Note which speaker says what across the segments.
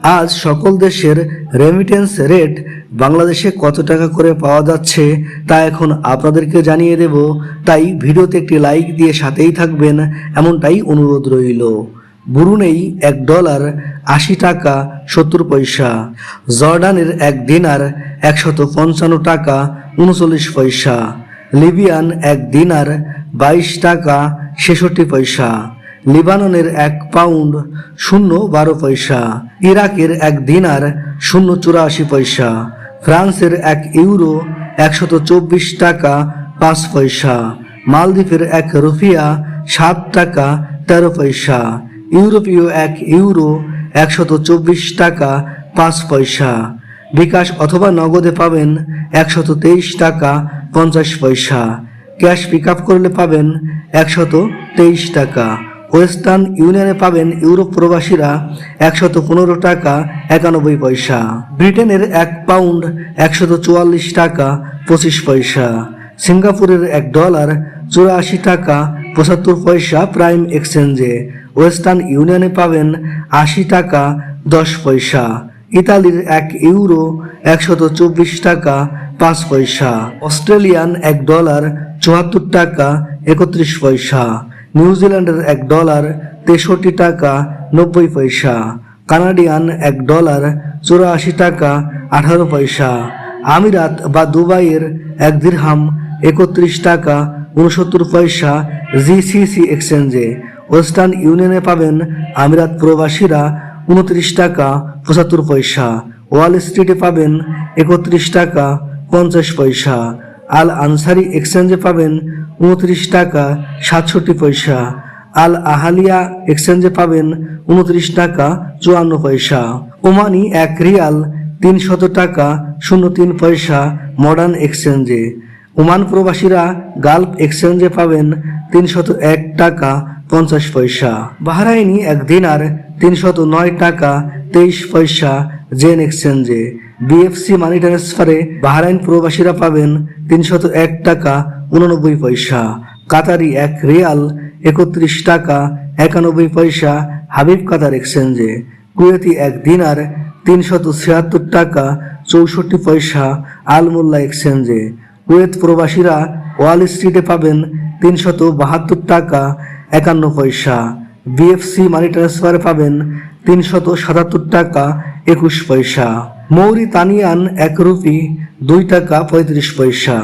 Speaker 1: আজ সকল দেশের রেমিটেন্স রেট বাংলাদেশে কত টাকা করে পাওয়া যাচ্ছে তা এখন আপনাদেরকে জানিয়ে দেব। তাই ভিডিওতে একটি লাইক দিয়ে সাথেই থাকবেন, এমনটাই অনুরোধ রইল। বুরুনেই এক ডলার আশি টাকা সত্তর পয়সা, জর্ডানের এক দিনার একশত পঞ্চান্ন টাকা উনচল্লিশ পয়সা, লিবিয়ান এক দিনার বাইশ টাকা ছেষট্টি পয়সা। লিবাননের এক পাউন্ড শূন্য বারো পয়সা, ইরাকের এক দিনার শূন্য চুরাশি পয়সা, ফ্রান্সের এক ইউরো একশত চব্বিশ টাকা পাঁচ পয়সা, মালদ্বীপের এক রুফিয়া সাত টাকা তেরো পয়সা, ইউরোপীয় এক ইউরো একশত চব্বিশ টাকা পাঁচ পয়সা, বিকাশ অথবা নগদে পাবেন একশত তেইশ টাকা পঞ্চাশ পয়সা, ক্যাশ পিক আপ করলে পাবেন একশত তেইশ টাকা। ওয়েস্টার্ন ইউনিয়নে পাবেন ইউরোপ প্রবাসীরা একশত পনেরো টাকা একানব্বই পয়সা। ব্রিটেনের এক পাউন্ড একশত চুয়াল্লিশ টাকা পঁচিশ পয়সা। সিঙ্গাপুরের এক ডলার চুরাশি টাকা পঁচাত্তর পয়সা প্রাইম এক্সচেঞ্জে। ওয়েস্টার্ন ইউনিয়নে পাবেন আশি টাকা দশ পয়সা। ইতালির এক ইউরো একশত চব্বিশ টাকা পাঁচ পয়সা। অস্ট্রেলিয়ান এক ডলার চুয়াত্তর টাকা একত্রিশ পয়সা। নিউজিল্যান্ডের এক ডলার তেষট্টি টাকা নব্বই পয়সা, কানাডিয়ান এক ডলার চুরাশি টাকা আঠারো পয়সা, আমিরাত বা দুবাইয়ের এক দিরহাম একত্রিশ টাকা উনসত্তর পয়সা জিসিসি এক্সচেঞ্জে। ওয়েস্টার্ন ইউনিয়নে পাবেন আমিরাত প্রবাসীরা উনত্রিশ টাকা পঁচাত্তর পয়সা, ওয়াল স্ট্রিটে পাবেন একত্রিশ টাকা পঞ্চাশ পয়সা। আল আনসারি এক্সচেঞ্জে পাবেন উনত্রিশ টাকা সাতষট্টি পয়সা। আল আহালিয়া এক্সচেঞ্জে পাবেন উনত্রিশ টাকা চুয়ান্ন পয়সা। ওমানি এক রিয়াল তিনশত টাকা শূন্য তিন পয়সা মডার্ন এক্সচেঞ্জে। ওমান প্রবাসীরা গালফ এক্সচেঞ্জে পাবেন তিনশত এক টাকা পঞ্চাশ পয়সা। বাহরাইনি এক দিনার তিনশত নয় টাকা তেইশ পয়সা জেন এক্সচেঞ্জে। বিএফসি মানি ট্রান্সফারে বাহরাইন প্রবাসীরা পাবেন তিনশত এক টাকা উননব্বই পয়সা। কাতারি এক রিয়াল একত্রিশ টাকা একানব্বই পয়সা হাবিব কাতার এক্সচেঞ্জে। কুয়েতি এক দিনার তিনশত ছিয়াত্তর টাকা চৌষট্টি পয়সা আলমোল্লা এক্সচেঞ্জে। কুয়েত প্রবাসীরা ওয়াল স্ট্রিটে পাবেন তিনশত বাহাত্তর টাকা একান্ন পয়সা। বিএফসি মানি ট্রান্সফারে পাবেন তিনশত সাতাত্তর টাকা একুশ পয়সা। মৌরিতানিয়ান এক রুপি, দুই টাকা পঁয়ত্রিশ পয়সা।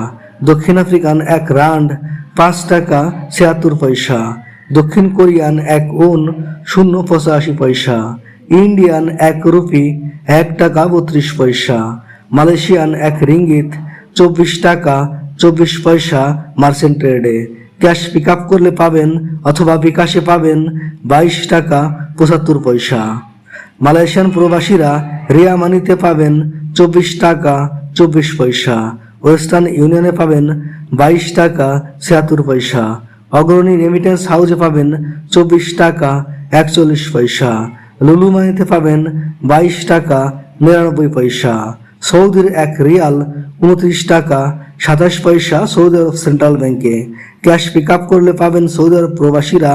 Speaker 1: দক্ষিণ আফ্রিকান এক রান্ড, পাঁচ টাকা ছিয়াত্তর পয়সা। দক্ষিণ কোরিয়ান এক ওন শূন্য পঁচাশি পয়সা। ইন্ডিয়ান এক রুপি, এক টাকা বত্রিশ পয়সা। মালয়েশিয়ান এক রিঙ্গিত, চব্বিশ টাকা চব্বিশ পয়সা মার্চেন্ট ট্রেডে। ক্যাশ পিক আপ করলে পাবেন অথবা বিকাশে পাবেন বাইশ টাকা পঁচাত্তর পয়সা। মালয়েশিয়ান প্রবাসীরা রিয়া মানিতে পাবেন চব্বিশ টাকা চব্বিশ পয়সা। ওয়েস্টার্ন ইউনিয়নে পাবেন বাইশ টাকা ছিয়াত্তর পয়সা। অগ্রণী রেমিটেন্স হাউসে পাবেন চব্বিশ টাকা একচল্লিশ পয়সা। লুলু মানিতে পাবেন বাইশ টাকা নিরানব্বই পয়সা। সৌদির এক রিয়াল উনত্রিশ টাকা সাতাশ পয়সা সৌদি আরব সেন্ট্রাল ব্যাংকে। ক্যাশ পিক আপ করলে পাবেন সৌদি আরব প্রবাসীরা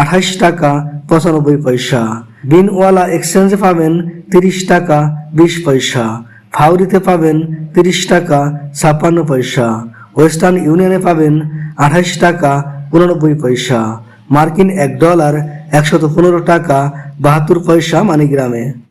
Speaker 1: আঠাশ টাকা পঁচানব্বই পয়সা। বিনওয়ালা এক্সচেঞ্জে পাবেন তিরিশ টাকা বিশ পয়সা। ফাউরিতে পাবেন তিরিশ টাকা ছাপ্পান্ন পয়সা। ওয়েস্টার্ন ইউনিয়নে পাবেন আঠাশ টাকা উননব্বই পয়সা। মার্কিন এক ডলার একশত পনেরো টাকা বাহাত্তর পয়সা মানিগ্রামে।